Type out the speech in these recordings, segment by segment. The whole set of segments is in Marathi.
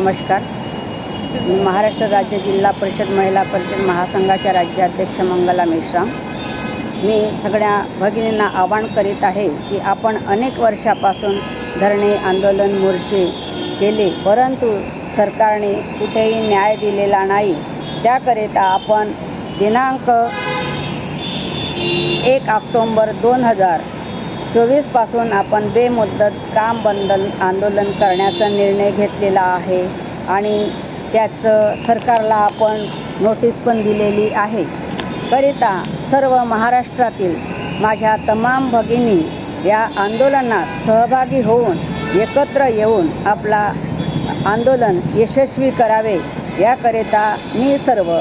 नमस्कार. मी महाराष्ट्र राज्य जिल्हा परिषद महिला परिषद महासंघाच्या राज्याध्यक्ष मंगला मेश्राम. मी सगळ्या भगिनींना आवाहन करीत आहे की आपण अनेक वर्षापासून धरणे आंदोलन मोर्चे केले परंतु सरकारने कुठेही न्याय दिलेला नाही. त्याकरिता आपण दिनांक एक ऑक्टोंबर दोन हजार चोवीसपासून आपण बेमुदत काम बंद आंदोलन करण्याचा निर्णय घेतलेला आहे आणि त्याचं सरकारला आपण नोटीस पण दिलेली आहे. करिता सर्व महाराष्ट्रातील माझ्या तमाम भगिनी या आंदोलनात सहभागी होऊन एकत्र येऊन आपला आंदोलन यशस्वी करावे याकरिता मी सर्व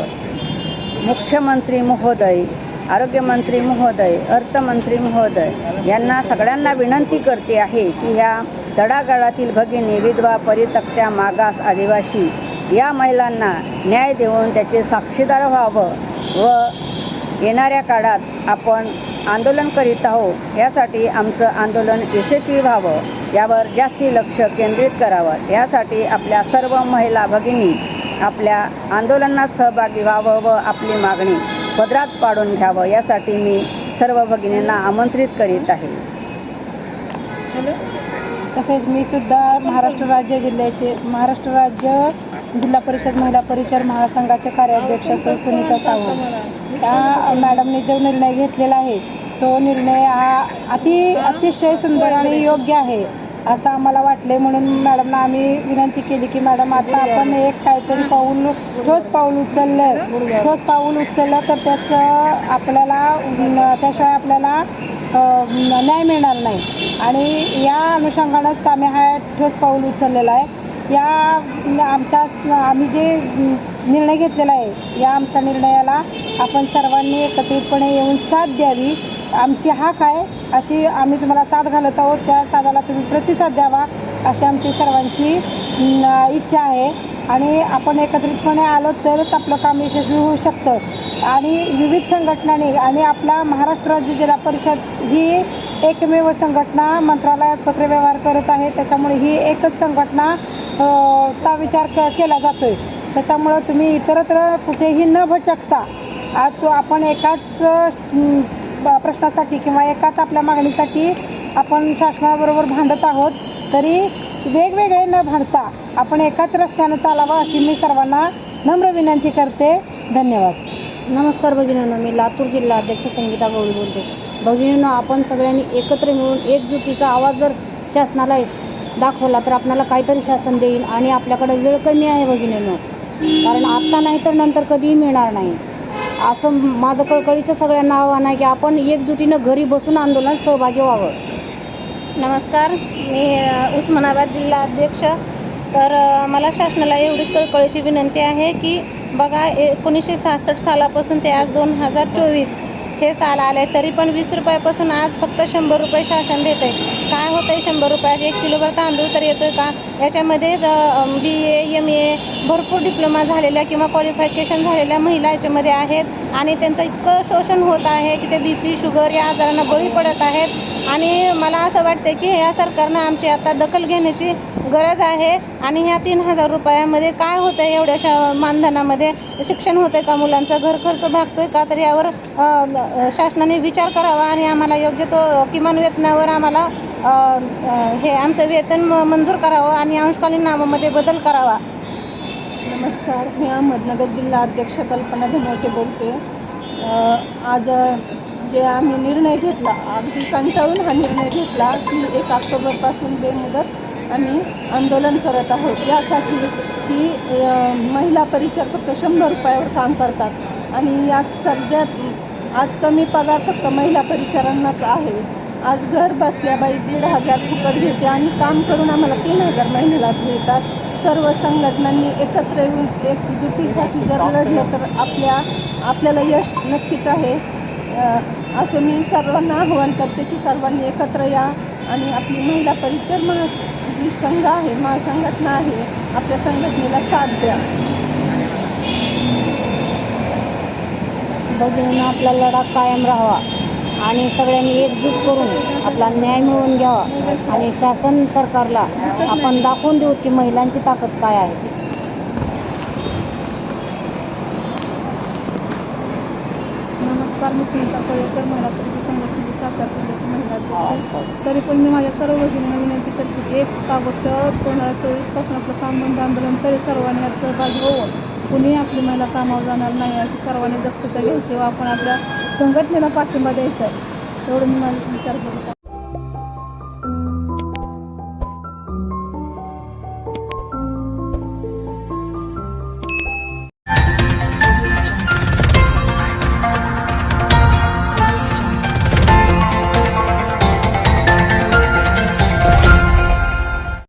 मुख्यमंत्री महोदय आरोग्यमंत्री महोदय अर्थमंत्री महोदय यांना सगळ्यांना विनंती करते आहे की ह्या तडागाळातील भगिनी विधवा परितक्त्या मागास आदिवासी या महिलांना न्याय देऊन त्याचे साक्षीदार व्हावं व येणाऱ्या काळात आपण आंदोलन करीत आहोत. यासाठी आमचं आंदोलन यशस्वी व्हावं यावर जास्ती लक्ष केंद्रित करावं. यासाठी आपल्या सर्व महिला भगिनी आपल्या आंदोलनात सहभागी व्हावं व आपली मागणी पदरात पाडून घ्यावं यासाठी मी सर्व भगिनींना आमंत्रित करीत आहे. तसेच मी सुद्धा महाराष्ट्र राज्य जिल्ह्याचे महाराष्ट्र राज्य जिल्हा परिषद महिला परिचर महासंघाचे कार्याध्यक्ष सौ सुनीता सावंत. त्या मॅडमने जो निर्णय घेतलेला आहे तो निर्णय हा अति अतिशय सुंदर आणि योग्य आहे. असं आम्हाला वाटले म्हणून मॅडमना आम्ही विनंती केली की मॅडम आता आपण एक काहीतरी पाऊल ठोस पाऊल उचललं ठोस पाऊल उचललं तर त्याचं आपल्याला त्याशिवाय आपल्याला न्याय मिळणार नाही. आणि या अनुषंगानंच आम्ही हा ठोस पाऊल उचललेला आहे. या आमच्या आम्ही जे निर्णय घेतलेला आहे या आमच्या निर्णयाला आपण सर्वांनी एकत्रितपणे येऊन साथ द्यावी. आमची हाक आहे अशी आम्ही तुम्हाला साथ घालत आहोत. त्या साधाला तुम्ही प्रतिसाद द्यावा अशी आमची सर्वांची इच्छा आहे. आणि आपण एकत्रितपणे आलो तरच आपलं काम यशस्वी होऊ शकतं. आणि विविध संघटनांनी आणि आपला महाराष्ट्र राज्य जिल्हा परिषद ही एकमेव संघटना मंत्रालयात पत्रव्यवहार करत आहे. त्याच्यामुळे ही एकच संघटना चा विचार क केला जातो आहे त्याच्यामुळं तुम्ही इतरत्र कुठेही न भटकता आज तो आपण एकाच प्रश्नासाठी किंवा एकाच आपल्या मागणीसाठी आपण शासनाबरोबर भांडत आहोत तरी वेगवेगळे न भांडता आपण एकाच रस्त्यानं चालावं अशी मी सर्वांना नम्र विनंती करते. धन्यवाद. नमस्कार भगिनींनो मी लातूर जिल्हा अध्यक्ष संगीता गवळी बोलते. भगिनींनो आपण सगळ्यांनी एकत्र मिळून एकजुटीचा आवाज जर शासनाला दाखवला तर आपल्याला काहीतरी शासन देईल आणि आपल्याकडे वेळ कमी आहे भगिनींनो. कारण आत्ता नाही तर नंतर कधीही मिळणार नाही. असं माझं कळकळीचं सगळ्यांना आव्हान आहे की आपण एकजुटीनं घरी बसून आंदोलन सहभागी व्हावं. नमस्कार मी उस्मानाबाद जिल्हा अध्यक्ष. तर मला शासनाला एवढीच कळकळीची विनंती आहे की बघा एकोणीसशे सहासष्ट सालापासून ते आज दोन हजार चोवीस हे साल आले तरी पण वीस रुपयापासून आज फक्त शंभर रुपये शासन देत आहे काय होतं आहे शंभर रुपयाचे एक किलोभर तांदूळ तर येतो आहे का? याच्यामध्ये बी ए एम ए भरपूर डिप्लोमा झालेल्या किंवा क्वालिफिकेशन झालेल्या महिला याच्यामध्ये आहेत. आणि त्यांचं इतकं शोषण होत आहे की ते बी पी शुगर या आजारांना बळी पडत आहेत. आणि मला असं वाटतं की या सरकारनं आमची आता दखल घेण्याची गरज आहे आणि ह्या तीन हजार रुपयामध्ये काय होतं आहे एवढ्याशा मानधनामध्ये? शिक्षण होतं आहे का मुलांचं? घर खर्च भागतो आहे का? तर यावर शासनाने विचार करावा आणि आम्हाला योग्य तो किमान वेतनावर आम्हाला हे आमचं वेतन म- मंजूर करावं आणि अंशकालीन नावामध्ये बदल करावा. नमस्कार मी अहमदनगर जिल्हा अध्यक्ष कल्पना धनवटे बोलते. आज जे आम्ही निर्णय घेतला अगदी कंटाळून हा निर्णय घेतला की एक ऑक्टोबरपासून बेमुदत आम्ही आंदोलन करत आहोत. यासाठी की महिला परिचार फक्त शंभर रुपयावर काम करतात. आणि यात सगळ्यात आज कमी पगार फक्त महिला परिचारांनाच आहे. आज घर बसल्या बाई दीड हजार फुकट घेते आणि काम करून आम्हाला तीन हजार महिन्याला मिळतात. सर्व संघटनांनी एकत्र येऊन एकजुटीसाठी जर लढलं तर आपल्या आपल्याला यश नक्कीच आहे. असं मी सर्वांना आवाहन करते की सर्वांनी एकत्र या आणि आपली महिला परिचर महा आपली संघ आहे महासंघटना आहे आपल्या संघटनेला साथ द्या. बघून आपला लढा कायम राहावा आणि सगळ्यांनी एकजूट करून आपला न्याय मिळवून घ्यावा आणि शासन सरकारला आपण दाखवून देऊ की महिलांची ताकद काय आहे. नमस्कार मी सुनीता कळेकर महिला परिषद संघटनेची सातारा जिल्ह्याची महिला अध्यक्ष. तरी पण मी माझ्या सर्व भगिनींना विनंती करते की एक ऑगस्ट दोन हजार चोवीसपासून आपलं काम बंद आंदोलन तरी सर्वांनी यात सहभागी होऊन कुणी आपली महिला कामावर जाणार नाही अशी सर्वांनी दक्षता घ्यायची व आपण आपल्या संघटनेला पाठिंबा द्यायचा आहे. एवढं मी माझ्या विचार